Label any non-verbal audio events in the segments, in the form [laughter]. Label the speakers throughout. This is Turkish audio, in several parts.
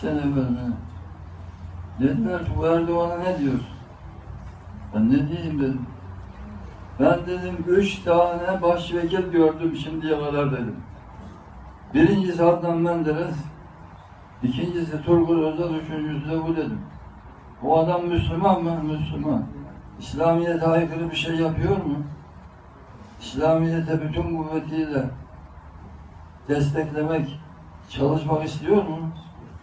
Speaker 1: Sene evvel? Dediler ki bu Erdoğan'a ne diyorsun? Ben ne diyeyim dedim. Ben dedim üç tane başvekil gördüm şimdiye kadar dedim. Birincisi Adnan Menderes, ikincisi Turgut Özal, üçüncüsü de bu dedim. Bu adam Müslüman mı? Müslüman. İslamiyet'e aykırı bir şey yapıyor mu? İslamiyet'e bütün kuvvetiyle desteklemek, çalışmak istiyor mu?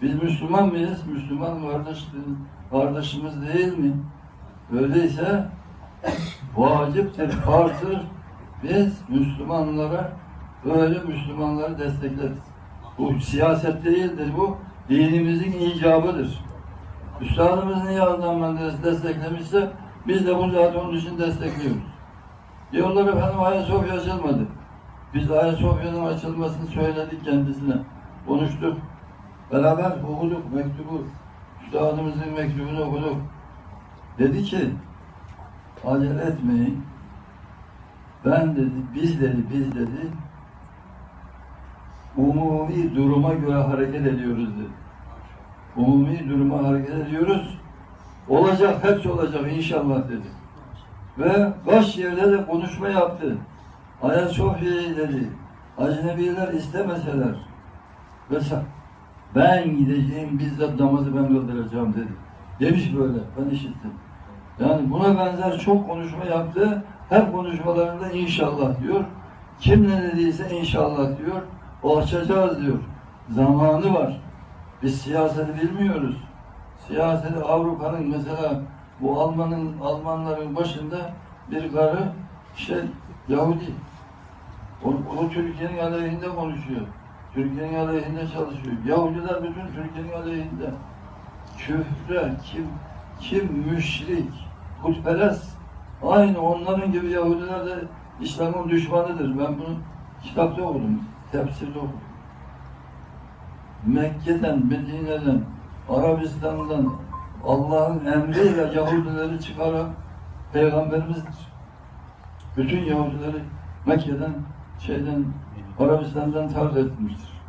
Speaker 1: Biz Müslüman mıyız? Müslüman kardeş, kardeşimiz değil mi? Öyleyse [coughs] vaciptir, farzdır. Biz Müslümanlara böyle Müslümanları destekleriz. Bu siyaset değildir bu. Dinimizin icabıdır. Üstadımız niye Adnan Menderes desteklemişse biz de bu zaten onun için destekliyoruz. Diyorlar efendim Ayasofya açılmadı. Biz Ayasofya'nın açılmasını söyledik kendisine. Konuştuk. Beraber okuduk mektubu. Üstadımızın mektubunu okuduk. Dedi ki acele etmeyin. Ben dedi, biz dedi, biz dedi umumi duruma göre hareket ediyoruz dedi. Umumi duruma hareket ediyoruz. Olacak, hepsi olacak inşallah dedi. Ve kaç yerde de konuşma yaptı. Ayasofya'yı dedi. Ecnebiler istemeseler. Mesela ben gideceğim bizzat namazı ben kıldıracağım dedi. Demiş böyle. Ben işittim. Yani buna benzer çok konuşma yaptı. Her konuşmalarında inşallah diyor. Kim ne dediyse inşallah diyor. O açacağız diyor. Zamanı var. Biz siyaseti bilmiyoruz. Siyaseti Avrupa'nın mesela bu Alman'ın Almanların başında bir karı şey Yahudi. O, o Türkiye'nin aleyhinde konuşuyor. Türkiye'nin aleyhinde çalışıyor. Yahudiler bütün Türkiye'nin aleyhinde. Küfre, kim, kim müşrik, putperest. Aynı onların gibi Yahudiler de İslam'ın düşmanıdır. Ben bunu kitapta okudum, tefsirde okudum. Mekke'den, Medine'den, Arabistan'dan Allah'ın emriyle Yahudileri çıkaran Peygamberimizdir. Bütün Yahudileri Mekke'den, şeyden, Arabistan'dan tard etmiştir.